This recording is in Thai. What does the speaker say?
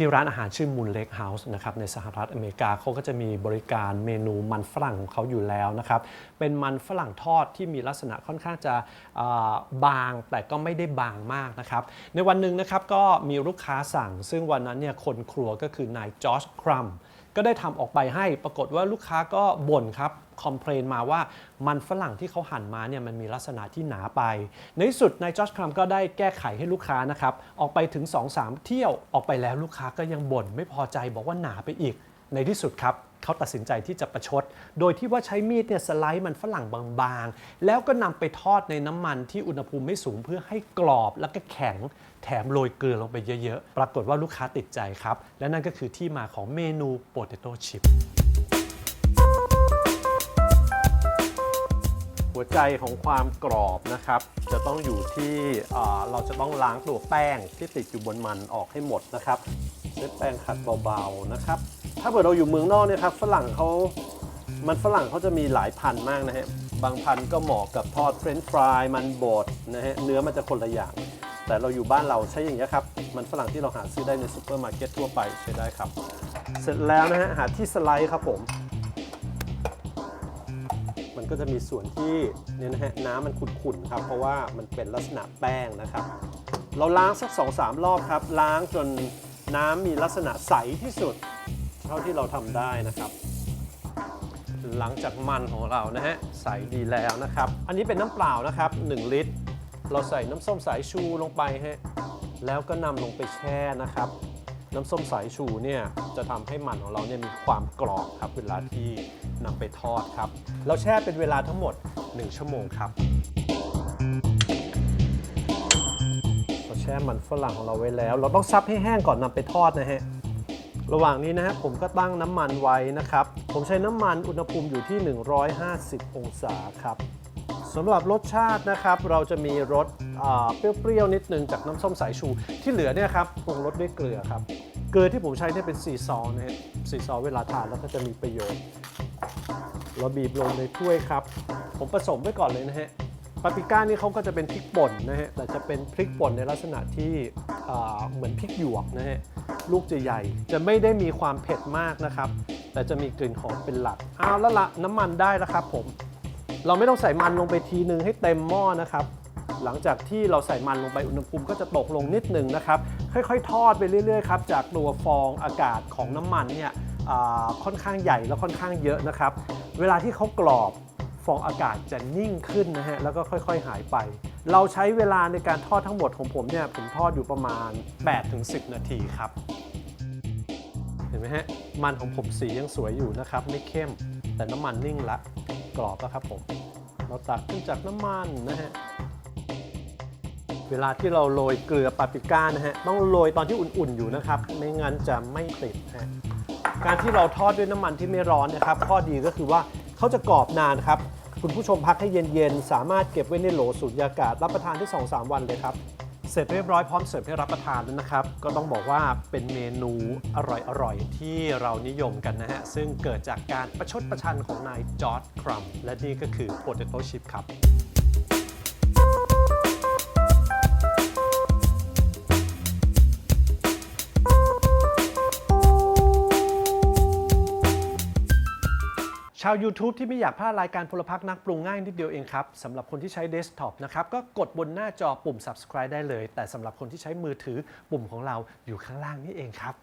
ที่ร้านอาหารชื่อ Moon Lake House นะครับในสหรัฐอเมริกาเขาก็จะมีบริการเมนูมันฝรั่งของเขาอยู่แล้วนะครับ เป็นมันฝรั่งทอดที่มีลักษณะค่อนข้างจะาบางแต่ก็ไม่ได้บางมากนะครับ ในวันหนึ่งนะครับก็มีลูกค้าสั่ง ซึ่งวันนั้นเนี่ยคนครัวก็คือนายจอร์จครัม ก็ได้ทำออกไปให้ปรากฏว่าลูกค้าก็บ่นครับคอมเพลนมาว่ามันฝรั่งที่เขาหั่นมาเนี่ยมันมีลักษณะที่หนาไป ในที่สุดนายจอร์จครัมก็ได้แก้ไขให้ลูกค้านะครับ ออกไปถึง 2-3 เที่ยวออกไปแล้วลูกค้าก็ยังบ่นไม่พอใจบอกว่าหนาไปอีกในที่สุดครับ เขาตัดสินใจที่จะประชด โดยที่ว่าใช้มีดเนี่ยสไลด์มันฝรั่งบางๆ แล้วก็นำไปทอดในน้ำมันที่อุณหภูมิไม่สูงเพื่อให้กรอบแล้วก็แข็งแถมโรยเกลือลงไปเยอะๆ ปรากฏว่าลูกค้าติดใจครับ และนั่นก็คือที่มาของเมนูโปเตโต้ชิพหัวใจของความกรอบนะครับ จะต้องอยู่ที่เราจะต้องล้างตัวแป้งที่ติดอยู่บนมันออกให้หมดนะครับด้แป้งขัดเบาๆนะครับ ถ้าเกิดเราอยู่เมืองนอกเนี่ยครับฝรั่งเขามันฝรั่งเขาจะมีหลายพันมากนะฮะ บางพันก็เหมาะกับทอดเฟรนช์ฟรายมันบดนะฮะ เนื้อมันจะคนละอย่าง แต่เราอยู่บ้านเราใช้อย่างนี้ยครับ มันฝรั่งที่เราหาซื้อได้ในซูเปอร์มาร์เก็ตทั่วไปใช้ได้ครับ เสร็จแล้วนะฮะ หาที่สไลด์ครับผม มันก็จะมีส่วนที่เนี่ยนะฮะน้ำมันขุ่นๆครับ เพราะว่ามันเป็นลักษณะแป้งนะครับ เราล้างสัก 2-3 รอบครับ ล้างจนน้ำมีลักษณะใสที่สุด เท่าที่เราทำได้นะครับ หลังจากมันของเรานะฮะใส่ดีแล้วนะครับ อันนี้เป็นน้ำเปล่านะครับ 1 ลิตร เราใส่น้ำส้มสายชูลงไปฮะแล้วก็นำลงไปแช่นะครับ น้ำส้มสายชูเนี่ยจะทำให้มันของเราเนี่ยมีความกรอบครับเวลาที่นำไปทอดครับ เราแช่เป็นเวลาทั้งหมด 1 ชั่วโมงครับเราแช่มันฝรั่งของเราไว้แล้ว เราต้องซับให้แห้งก่อนนำไปทอดนะฮะ ระหว่างนี้นะฮะผมก็ตั้งน้ำมันไว้นะครับ ผมใช้น้ำมันอุณหภูมิอยู่ที่ 150 องศาครับสำหรับรสชาตินะครับ เราจะมีรสเปรี้ยวๆนิดนึงจากน้ำส้มสายชู ที่เหลือเนี่ยครับปรุงรสด้วยเกลือครับ เกลือที่ผมใช้เนี่ยเป็นซีซอลนะฮะซีซอลเวลาทานแล้วก็จะมีประโยชน์เราบีบลงในถ้วยครับ ผมผสมไว้ก่อนเลยนะฮะปาปริก้านี่เขาก็จะเป็นพริกป่นนะฮะแต่จะเป็นพริกป่นในลักษณะที่เหมือนพริกหยวกนะฮะ ลูกจะใหญ่ จะไม่ได้มีความเผ็ดมากนะครับ แต่จะมีกลิ่นหอมเป็นหลักเอาแล้วละน้ำมันได้แล้วครับผม เราไม่ต้องใส่มันลงไปทีนึงให้เต็มหม้อนะครับ หลังจากที่เราใส่มันลงไปอุณหภูมิก็จะตกลงนิดหนึ่งนะครับ ค่อยๆ ทอดไปเรื่อยๆครับจากตัวฟองอากาศของน้ำมันเนี่ยค่อนข้างใหญ่แล้วค่อนข้างเยอะนะครับ เวลาที่เขากรอบฟองอากาศจะนิ่งขึ้นนะฮะแล้วก็ค่อย ๆ หายไป เราใช้เวลาในการทอดทั้งหมดของผมเนี่ยผมทอดอยู่ประมาณ 8-10 นาทีครับ เห็นไหมฮะ มันของผมสียังสวยอยู่นะครับ ไม่เข้ม แต่น้ำมันนิ่งละ กรอบแล้วครับผม เราตักขึ้นจากน้ำมันนะฮะ เวลาที่เราโรยเกลือปาปริก้านะฮะ ต้องโรยตอนที่อุ่นๆอยู่นะครับ ไม่งั้นจะไม่ติดฮะ การที่เราทอดด้วยน้ำมันที่ไม่ร้อนนะครับ ข้อดีก็คือว่าเขาจะกรอบนานครับ คุณผู้ชมพักให้เย็นๆ สามารถเก็บไว้ในโหลสูญญากาศ รับประทานได้2-3 วันเลยครับ เสร็จเรียบร้อยพร้อมเสิร์ฟให้รับประทานแล้วนะครับ ก็ต้องบอกว่าเป็นเมนูอร่อยๆ ที่เรานิยมกันนะฮะ ซึ่งเกิดจากการประชดประชันของนายจอร์ดครัมและนี่ก็คือโปเตโต้ชิพครับ ชาว YouTube ที่ไม่อยากพลาดรายการพลพักนักปรุงง่ายนิดเดียวเองครับสำหรับคนที่ใช้เดสก์ท็อปนะครับก็กดบนหน้าจอปุ่ม subscribe ได้เลย แต่สำหรับคนที่ใช้มือถือปุ่มของเราอยู่ข้างล่างนี่เองครับ